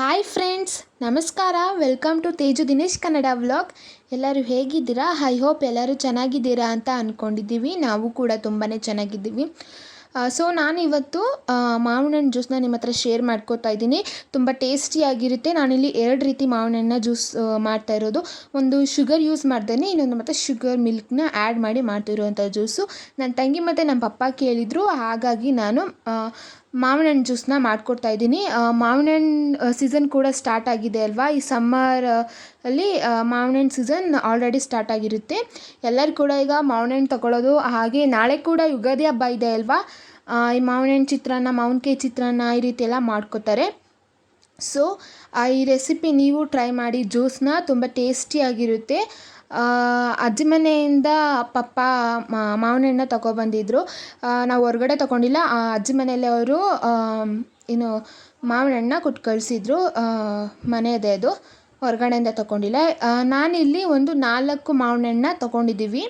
Hi friends, ನಮಸ್ಕಾರ. Welcome to Teju Dinesh Kannada vlog. ಎಲ್ಲರೂ ಹೇಗಿದ್ದೀರಾ? ಐ ಹೋಪ್ ಎಲ್ಲರೂ ಚೆನ್ನಾಗಿದ್ದೀರಾ ಅಂತ ಅಂದ್ಕೊಂಡಿದ್ದೀವಿ ನಾವು ಕೂಡ ತುಂಬಾ ಚೆನ್ನಾಗಿದ್ದೀವಿ. ಸೊ ನಾನಿವತ್ತು ಮಾವಿನ ಹಣ್ಣು ಜ್ಯೂಸನ್ನ ನಿಮ್ಮ ಹತ್ರ ಶೇರ್ ಮಾಡ್ಕೋತಾ ಇದ್ದೀನಿ. ತುಂಬ ಟೇಸ್ಟಿಯಾಗಿರುತ್ತೆ ನಾನಿಲ್ಲಿ ಎರಡು ರೀತಿ ಮಾವಿನ ಜ್ಯೂಸ್ ಮಾಡ್ತಾ ಇರೋದು. ಒಂದು ಶುಗರ್ ಯೂಸ್ ಮಾಡ್ದೇನೆ, ಇನ್ನೊಂದು ಮತ್ತು ಶುಗರ್ ಮಿಲ್ಕ್ನ ಆ್ಯಡ್ ಮಾಡಿ ಮಾಡ್ತಿರುವಂಥ ಜ್ಯೂಸು. ನನ್ನ ತಂಗಿ ಮತ್ತು ನಮ್ಮ ಪಪ್ಪ ಕೇಳಿದರು, ಹಾಗಾಗಿ ನಾನು ಮಾವಿನ ಹಣ್ಣು ಜ್ಯೂಸನ್ನ ಮಾಡ್ಕೊಡ್ತಾ ಇದ್ದೀನಿ. ಮಾವಿನ ಹಣ್ಣು ಸೀಸನ್ ಕೂಡ ಸ್ಟಾರ್ಟ್ ಆಗಿದೆ ಅಲ್ವಾ? ಈ ಸಮ್ಮರ್ ಅಲ್ಲಿ ಮಾವಿನ ಹಣ್ಣು ಸೀಸನ್ ಆಲ್ರೆಡಿ ಸ್ಟಾರ್ಟ್ ಆಗಿರುತ್ತೆ. ಎಲ್ಲರೂ ಕೂಡ ಈಗ ಮಾವಿನ ಹಣ್ಣು ತಗೊಳ್ಳೋದು, ಹಾಗೆ ನಾಳೆ ಕೂಡ ಯುಗಾದಿ ಹಬ್ಬ ಇದೆ ಅಲ್ವಾ? ಈ ಮಾವಿನ ಹಣ್ಣು ಚಿತ್ರಾನ್ನ, ಮಾವಿನಕಾಯಿ ಚಿತ್ರಾನ್ನ ಈ ರೀತಿ ಎಲ್ಲ ಮಾಡ್ಕೋತಾರೆ. ಸೊ ಈ ರೆಸಿಪಿ ನೀವು ಟ್ರೈ ಮಾಡಿ ಜ್ಯೂಸ್ನ ತುಂಬ ಟೇಸ್ಟಿಯಾಗಿರುತ್ತೆ ಅಜ್ಜಿ ಮನೆಯಿಂದ ಪಪ್ಪ ಮಾವಿನ ಹಣ್ಣನ್ನ ತಗೊಬಂದಿದ್ರು. ನಾವು ಹೊರಗಡೆ ತಗೊಂಡಿಲ್ಲ. ಅಜ್ಜಿ ಮನೆಯಲ್ಲಿ ಅವರು ಏನು ಮಾವಿನ ಹಣ್ಣನ್ನ ಕೊಟ್ಟು ಕಳಿಸಿದ್ರು ಮನೆಯದೇ ಅದು. ಹೊರಗಡೆಯಿಂದ ತಗೊಂಡಿಲ್ಲ. ನಾನಿಲ್ಲಿ ಒಂದು ನಾಲ್ಕು ಮಾವಿನ ಹಣ್ಣನ್ನ ತಗೊಂಡಿದ್ದೀವಿ.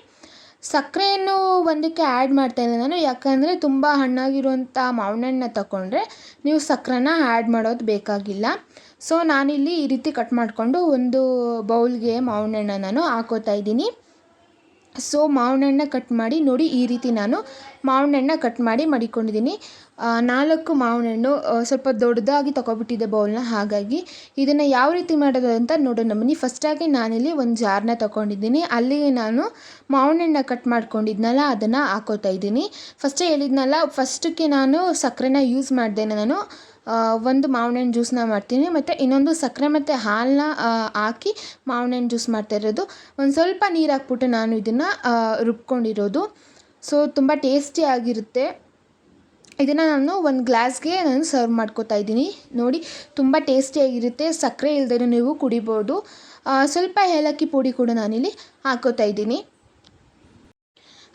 ಸಕ್ಕರೆಯನ್ನು ಒಂದಕ್ಕೆ ಆ್ಯಡ್ ಮಾಡ್ತಾಯಿಲ್ಲ ನಾನು. ಯಾಕಂದರೆ ತುಂಬ ಹಣ್ಣಾಗಿರುವಂಥ ಮಾವಿನ ಹಣ್ಣನ್ನ ತಗೊಂಡ್ರೆ ನೀವು ಸಕ್ಕರೆನ ಆ್ಯಡ್ ಮಾಡೋದು ಬೇಕಾಗಿಲ್ಲ. ಸೊ ನಾನಿಲ್ಲಿ ಈ ರೀತಿ ಕಟ್ ಮಾಡಿಕೊಂಡು ಒಂದು ಬೌಲ್ಗೆ ಮಾವಿನ ಹಣ್ಣನ್ನ ನಾನು ಹಾಕೋತಾ ಇದ್ದೀನಿ. ಸೊ ಮಾವಿನಣ್ಣ ಕಟ್ ಮಾಡಿ, ನೋಡಿ ಈ ರೀತಿ ನಾನು ಮಾವಿನಣ್ಣ ಕಟ್ ಮಾಡಿ ಮಡಿಕೊಂಡಿದ್ದೀನಿ. ನಾಲ್ಕು ಮಾವಿನಣ್ಣು ಸ್ವಲ್ಪ ದೊಡ್ಡದಾಗಿ ತೊಗೊಬಿಟ್ಟಿದ್ದೆ ಬೌಲ್ನ. ಹಾಗಾಗಿ ಇದನ್ನು ಯಾವ ರೀತಿ ಮಾಡೋದು ಅಂತ ನೋಡೋಣ. ಬನ್ನಿ ಫಸ್ಟಾಗಿ ನಾನಿಲ್ಲಿ ಒಂದು ಜಾರನ್ನ ತೊಗೊಂಡಿದ್ದೀನಿ ಅಲ್ಲಿಗೆ ನಾನು ಮಾವಿನಣ್ಣ ಕಟ್ ಮಾಡ್ಕೊಂಡಿದ್ನಲ್ಲ, ಅದನ್ನು ಹಾಕೋತಾ ಇದ್ದೀನಿ. ಫಸ್ಟೇ ಹೇಳಿದ್ನಲ್ಲ ಫಸ್ಟಕ್ಕೆ ನಾನು ಸಕ್ಕರೆನ ಯೂಸ್ ಮಾಡಿದೆ ನಾನು. ಒಂದು ಮಾವಿನ ಹಣ್ಣು ಜ್ಯೂಸನ್ನ ಮಾಡ್ತೀನಿ. ಮತ್ತು ಇನ್ನೊಂದು ಸಕ್ಕರೆ ಮತ್ತು ಹಾಲನ್ನ ಹಾಕಿ ಮಾವಿನ ಹಣ್ಣು ಜ್ಯೂಸ್ ಮಾಡ್ತಾ ಇರೋದು. ಒಂದು ಸ್ವಲ್ಪ ನೀರು ಹಾಕ್ಬಿಟ್ಟು ನಾನು ಇದನ್ನು ರುಬ್ಕೊಂಡಿರೋದು. ಸೊ ತುಂಬ ಟೇಸ್ಟಿಯಾಗಿರುತ್ತೆ ಇದನ್ನು ನಾನು ಒಂದು ಗ್ಲಾಸ್ಗೆ ನಾನು ಸರ್ವ್ ಮಾಡ್ಕೋತಾ ಇದ್ದೀನಿ. ನೋಡಿ, ತುಂಬ ಟೇಸ್ಟಿಯಾಗಿರುತ್ತೆ ಸಕ್ಕರೆ ಇಲ್ಲದೇ ನೀವು ಕುಡಿಬೋದು. ಸ್ವಲ್ಪ ಏಲಕ್ಕಿ ಪುಡಿ ಕೂಡ ನಾನಿಲ್ಲಿ ಹಾಕೋತಾ ಇದ್ದೀನಿ.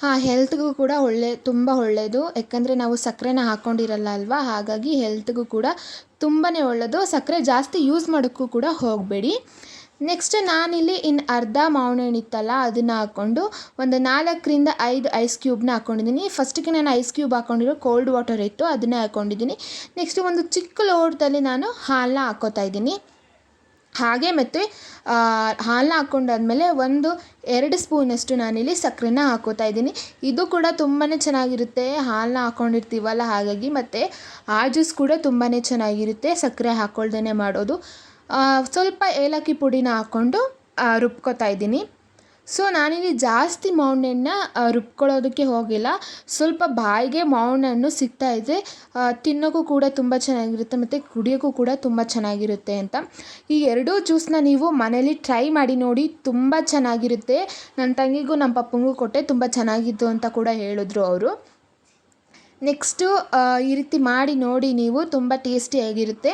ಹಾಂ ಹೆಲ್ತ್ಗೂ ಕೂಡ ಒಳ್ಳೆ, ತುಂಬ ಒಳ್ಳೆಯದು ಯಾಕಂದರೆ ನಾವು ಸಕ್ಕರೆನ ಹಾಕ್ಕೊಂಡಿರಲ್ಲ ಅಲ್ವಾ? ಹಾಗಾಗಿ ಹೆಲ್ತ್ಗೂ ಕೂಡ ತುಂಬಾ ಒಳ್ಳೆಯದು ಸಕ್ಕರೆ ಜಾಸ್ತಿ ಯೂಸ್ ಮಾಡೋಕ್ಕೂ ಕೂಡ ಹೋಗಬೇಡಿ. ನೆಕ್ಸ್ಟ್ ನಾನಿಲ್ಲಿ ಇನ್ನು ಅರ್ಧ ಮಾವಿನ ಇತ್ತಲ್ಲ, ಅದನ್ನು ಹಾಕ್ಕೊಂಡು ಒಂದು ನಾಲ್ಕರಿಂದ ಐದು ಐಸ್ ಕ್ಯೂಬ್ನ ಹಾಕ್ಕೊಂಡಿದ್ದೀನಿ ಫಸ್ಟಿಗೆ ನಾನು ಐಸ್ ಕ್ಯೂಬ್ ಹಾಕ್ಕೊಂಡಿರೋ ಕೋಲ್ಡ್ ವಾಟರ್ ಇತ್ತು, ಅದನ್ನೇ ಹಾಕ್ಕೊಂಡಿದ್ದೀನಿ ನೆಕ್ಸ್ಟ್ ಒಂದು ಚಿಕ್ಕ ಲೋಟದಲ್ಲಿ ನಾನು ಹಾಲನ್ನ ಹಾಕ್ಕೋತಾ ಇದ್ದೀನಿ. ಹಾಗೆ ಮತ್ತು ಹಾಲನ್ನ ಹಾಕ್ಕೊಂಡಾದ್ಮೇಲೆ ಒಂದು ಎರಡು ಸ್ಪೂನಷ್ಟು ನಾನಿಲ್ಲಿ ಸಕ್ಕರೆನ ಹಾಕ್ಕೋತಾ ಇದ್ದೀನಿ. ಇದು ಕೂಡ ತುಂಬಾ ಚೆನ್ನಾಗಿರುತ್ತೆ. ಹಾಲನ್ನ ಹಾಕ್ಕೊಂಡಿರ್ತೀವಲ್ಲ ಹಾಗಾಗಿ ಮತ್ತು, ಆ ಜ್ಯೂಸ್ ಕೂಡ ತುಂಬಾ ಚೆನ್ನಾಗಿರುತ್ತೆ ಸಕ್ಕರೆ ಹಾಕ್ಕೊಳ್ದೇ ಮಾಡೋದು. ಸ್ವಲ್ಪ ಏಲಕ್ಕಿ ಪುಡಿನ ಹಾಕ್ಕೊಂಡು ರುಬ್ಕೋತಾ ಇದ್ದೀನಿ. ಸೊ ನಾನಿಲ್ಲಿ ಜಾಸ್ತಿ ಮಾವಿನ ಹಣ್ಣನ್ನ ರುಬ್ಕೊಳ್ಳೋದಕ್ಕೆ ಹೋಗಿಲ್ಲ. ಸ್ವಲ್ಪ ಬಾಯಿಗೆ ಮಾವಿನ ಸಿಗ್ತಾ ಇದೆ. ತಿನ್ನೋಕ್ಕೂ ಕೂಡ ತುಂಬ ಚೆನ್ನಾಗಿರುತ್ತೆ ಮತ್ತು ಕುಡಿಯೋಕ್ಕೂ ಕೂಡ ತುಂಬ ಚೆನ್ನಾಗಿರುತ್ತೆ ಅಂತ. ಈ ಎರಡೂ ಜ್ಯೂಸನ್ನ ನೀವು ಮನೇಲಿ ಟ್ರೈ ಮಾಡಿ ನೋಡಿ ತುಂಬ ಚೆನ್ನಾಗಿರುತ್ತೆ. ನನ್ನ ತಂಗಿಗೂ ನಮ್ಮ ಪಪ್ಪಂಗೂ ಕೊಟ್ಟೆ ತುಂಬ ಚೆನ್ನಾಗಿತ್ತು ಅಂತ ಕೂಡ ಹೇಳಿದ್ರು ಅವರು. ನೆಕ್ಸ್ಟು ಈ ರೀತಿ ಮಾಡಿ ನೋಡಿ ನೀವು ತುಂಬ ಟೇಸ್ಟಿಯಾಗಿರುತ್ತೆ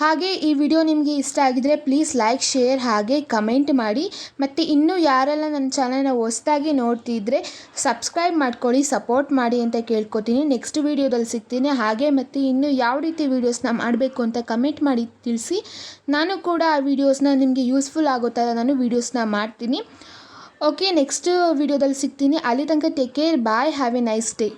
ಹಾಗೆ ಈ ವಿಡಿಯೋ ನಿಮಗೆ ಇಷ್ಟ ಆಗಿದರೆ ಪ್ಲೀಸ್ ಲೈಕ್, ಶೇರ್, ಹಾಗೆ ಕಮೆಂಟ್ ಮಾಡಿ. ಮತ್ತು ಇನ್ನೂ ಯಾರೆಲ್ಲ ನನ್ನ ಚಾನಲ್ನ ಹೊಸ್ದಾಗಿ ನೋಡ್ತಿದ್ರೆ ಸಬ್ಸ್ಕ್ರೈಬ್ ಮಾಡ್ಕೊಳ್ಳಿ, ಸಪೋರ್ಟ್ ಮಾಡಿ ಅಂತ ಕೇಳ್ಕೊತೀನಿ. ನೆಕ್ಸ್ಟ್ ವೀಡಿಯೋದಲ್ಲಿ ಸಿಗ್ತೀನಿ. ಹಾಗೆ ಮತ್ತು ಇನ್ನೂ ಯಾವ ರೀತಿ ವೀಡಿಯೋಸ್ನ ಮಾಡಬೇಕು ಅಂತ ಕಮೆಂಟ್ ಮಾಡಿ ತಿಳಿಸಿ. ನಾನು ಕೂಡ ಆ ವೀಡಿಯೋಸ್ನ ನಿಮಗೆ ಯೂಸ್ಫುಲ್ ಆಗೋ ಥರ ನಾನು ವೀಡಿಯೋಸ್ನ ಮಾಡ್ತೀನಿ. ಓಕೆ, ನೆಕ್ಸ್ಟ್ ವೀಡಿಯೋದಲ್ಲಿ ಸಿಗ್ತೀನಿ. ಅಲ್ಲಿ ತನಕ take care. Bye, have a nice day.